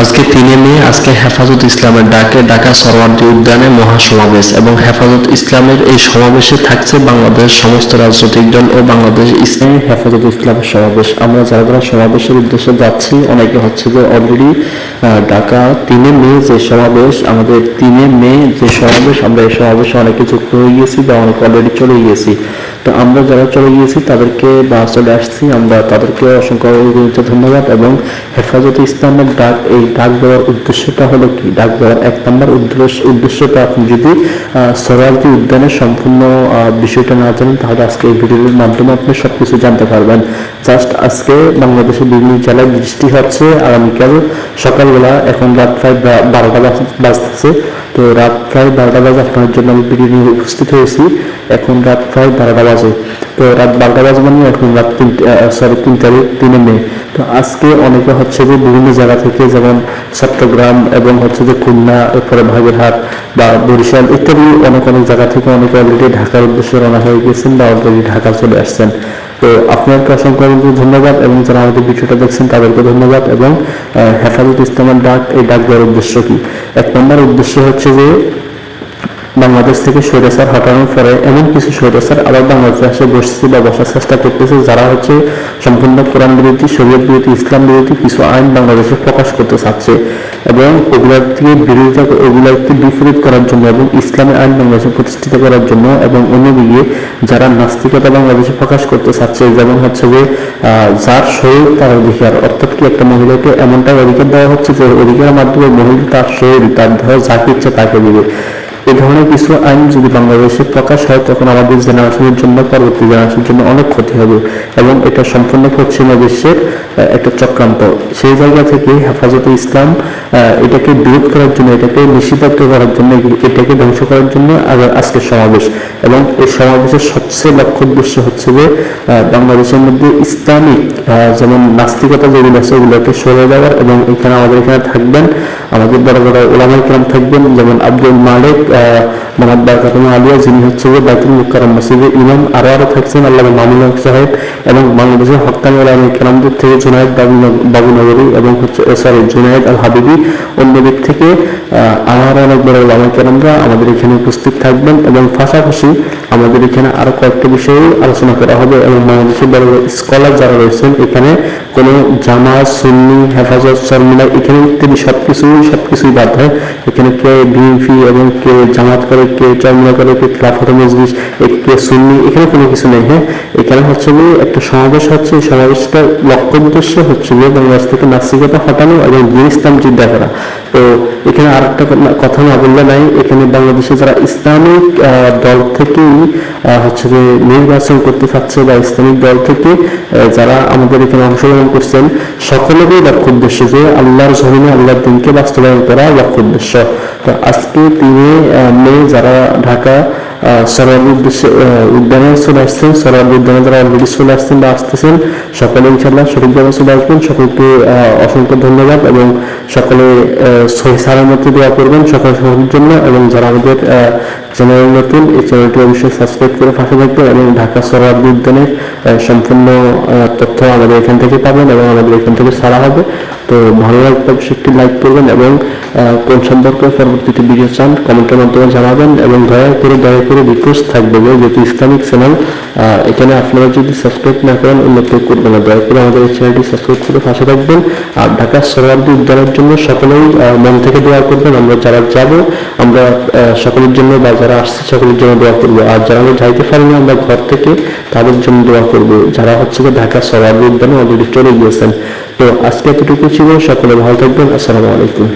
আজকে তিনে মে, আজকে হেফাজত ইসলামের ডাকে ঢাকা সরওয়ার্দী উদ্যানে মহাসমাবেশ এবং হেফাজত ইসলামের এই সমাবেশে থাকছে বাংলাদেশ সমস্ত রাজনৈতিক দল ও বাংলাদেশ ইসলামী হেফাজত ইসলামের সমাবেশ। আমরা যারা যারা সমাবেশের উদ্দেশ্যে যাচ্ছি, অনেকে হচ্ছে যে অলরেডি ঢাকা তিনে মে যে সমাবেশ, আমাদের তিনে মে যে সমাবেশ, আমরা এই সমাবেশে অনেকে যুক্ত হয়ে গিয়েছি বা অনেকে অলরেডি চলে গিয়েছি। তো আমরা যারা চলে গিয়েছি, তাদেরকে বা চলে আসছি, আমরা তাদেরকে অসংখ্য ধন্যবাদ এবং হেফাজতে ইসলামের ডাক এই ডাক দেওয়ার উদ্দেশ্যটা হলো কি? ডাক দেওয়ার এক নম্বর উদ্দেশ্য উদ্দেশ্যটা আপনি যদি সরার্দি উদ্যানের সম্পূর্ণ বিষয়টা না জানেন, তাহলে আজকে এই ভিডিওর মাধ্যমে আপনি সবকিছু জানতে পারবেন। জাস্ট আজকে বাংলাদেশের বিভিন্ন জেলায় বৃষ্টি হচ্ছে। আগামীকাল সকালবেলা এখন রাত প্রায় বারোটা বাজতেছে। তো রাত প্রায় বারোটা বাজে আপনার জন্য আমি ভিডিও নিয়ে উপস্থিত হয়েছি। এখন রাত প্রায় বারোটা বাজে। তো রাত বারোটা বাজে মানে এখন রাত তিন সরি তিন তারিখ তিনে মে। তো আজকে অনেকে হচ্ছে যে বিভিন্ন জায়গা থেকে যেমন চট্টগ্রাম এবং হচ্ছে যে খুলনা, এরপরে ভাগেরহাট বা বরিশাল ইত্যাদি অনেক অনেক জায়গা থেকে অনেকে অলরেডি ঢাকার উদ্দেশ্যে রওনা হয়ে গেছেন বা অলরেডি ঢাকা চলে আসছেন। তো আপনাকে অসংখ্য অসংখ্য ধন্যবাদ এবং যারা আমাদের ভিডিওটা দেখছেন তাদেরকে ধন্যবাদ এবং হেফাজত ইসলামের ডাক, এই ডাক দেওয়ার উদ্দেশ্য কি? এক নম্বর উদ্দেশ্য হচ্ছে যে বাংলাদেশ থেকে স্বৈরাচার হটানোর পরে এমন কিছু স্বৈরাচার আবার বাংলাদেশে এসে বসছে বা বসার চেষ্টা করতেছে, যারা হচ্ছে সম্পূর্ণ কোরআন বিরোধী, শরীয়ত বিরোধী, ইসলাম বিরোধী কিছু আইন বাংলাদেশে প্রকাশ করতে চাচ্ছে এবং ওগুলার থেকে বিরোধিতা ওগুলাকে বিপরীত করার জন্য এবং ইসলামের আইন বাংলাদেশে প্রতিষ্ঠিত করার জন্য এবং অন্যদিকে যারা নাস্তিকতা বাংলাদেশে প্রকাশ করতে চাচ্ছে, যেমন হচ্ছে যে যার শরীর তার অধিকার, অর্থাৎ কি একটা মহিলাকে এমনটা অধিকার দেওয়া হচ্ছে যে অধিকারের মাধ্যমে মহিলা তার শরীর তার দেহ যাকে ইচ্ছে তাকে দিবে। এই ধরনের কিছু আইন যদি বাংলাদেশে প্রকাশ হয়, তখন আমাদের জেনারেশনের জন্য, পরবর্তী জেনারেশনের জন্য অনেক ক্ষতি হবে এবং এটা সম্পূর্ণ পশ্চিমা বিশ্বের একটা চক্রান্ত। সেই জায়গা থেকে হেফাজতে ইসলাম এটাকে বিরোধ করার জন্য, এটাকে নিষিদ্ধ করার জন্য, এটাকে ধ্বংস করার জন্য আজ- আজকের সমাবেশ। এবং এই সমাবেশের সবচেয়ে লক্ষ্য উদ্দেশ্য হচ্ছে যে বাংলাদেশের মধ্যে ইসলামিক যেমন নাস্তিকতা যেগুলো আছে ওগুলোকে সরে দেওয়ার এবং এখানে আমাদের এখানে থাকবেন, আমাদের বড় বড় ওলামাই কেরাম থাকবেন, যেমন আব্দুল মালিক মোহাম্মদ বারকাতুল আলিয়া যিনি হচ্ছে যে বাইতুল মুকাররম মসজিদের ইমাম, আরও আরও থাকছেন আল্লাহ হক সাহেব এবং বাংলাদেশের হকানি ওলামাই কেরামদের থেকে জুনায়দ বাবু- নগরী এবং হচ্ছে সরি জুনায়দ আল হাবিবি অন্য দিক থেকে আমার অনেক বড় ওলামাই কেরামরা আমাদের এখানে উপস্থিত থাকবেন এবং পাশাপাশি আমাদের এখানে আরও কয়েকটা বিষয়ে আলোচনা করা হবে এবং বাংলাদেশের বড় স্কলার যারা রয়েছেন এখানে, কোনো জামাত, সুন্নি, হেফাজত, শর্মিলা, এখানে ইত্যাদি সবকিছুই সবকিছুই বাদ হয়। এখানে কে বিএনপি এবং কে জামাত করে কে চর্মিলা করে, কে খেলাফত মজলিস কে সুন্নি, এখানে কোনো কিছু নেই হ্যাঁ? এখানে হচ্ছে যে একটা সমাবেশ হচ্ছে, এই সমাবেশটার লক্ষ্য উদ্দেশ্য হচ্ছে যে বাংলাদেশ থেকে নাস্তিকতা হটানো এবং দিন ইসলাম জিদ্দা করা। তো এখানে আর একটা কথা না বললে নাই, এখানে বাংলাদেশে যারা ইসলামিক দল থেকেই হচ্ছে যে নির্বাচন করতে চাচ্ছে বা ইসলামিক দল থেকে যারা আমাদের এখানে অংশগ্রহণ করছেন, সকলেরই লক্ষ্য উদ্দেশ্য যে আল্লাহর জমিনে আল্লাহর দিনকে বাস্তবায়ন করা লক্ষ্য উদ্দেশ্য। তো আজকে তিনি মে যারা ঢাকা সরাল উদ্দেশ্যে উদ্যানে চলে আসছেন সরাল উদ্যানে যারা অলরেডি চলে আসছেন বা আসতেছেন, সকলে ইনশাল্লাহ সঠিকভাবে চলে আসবেন। সকলকে অসংখ্য ধন্যবাদ এবং সকলে সহি সালামতি দোয়া করবেন সকল সকলের জন্য এবং যারা আমাদের চ্যানেল নতুন, এই চ্যানেলটি অবশ্যই সাবস্ক্রাইব করে পাশে থাকবেন এবং ঢাকা সরাল উদ্যানের সম্পূর্ণ তথ্য আমাদের এখান থেকে পাবেন এবং আমাদের এখান থেকে ছাড়া হবে। তো ভালো লাগলে অবশ্যই একটি লাইক করবেন এবং কোন সম্পর্কে পরবর্তীতে ভিডিও চান কমেন্টের মাধ্যমে জানাবেন এবং দয়া করে দয়া করে রিকোয়েস্ট থাকবে যেহেতু ইসলামিক চ্যানেল এখানে আপনারা যদি সাবস্ক্রাইব না করেন কেউ করবেন না। দয়া করে আমাদের চ্যানেলটি সাবস্ক্রাইব করে পাশে থাকবেন। আর ঢাকা সরার্দি উদ্যানের জন্য সকলেই মন থেকে দোয়া করবেন, আমরা যারা যাব, আমরা সকলের জন্য বা যারা আসছে, সকলের জন্য দোয়া করব। আর যারা যাইতে পারি না আমরা ঘর থেকে তাদের জন্য দোয়া করব। যারা হচ্ছে ঢাকা সরার্দি উদ্যানে অলরেডি চলে গিয়েছেন। তো আজকে এতটুকু ছিল সকলে ভালো থাকবেন আসসালামু আলাইকুম।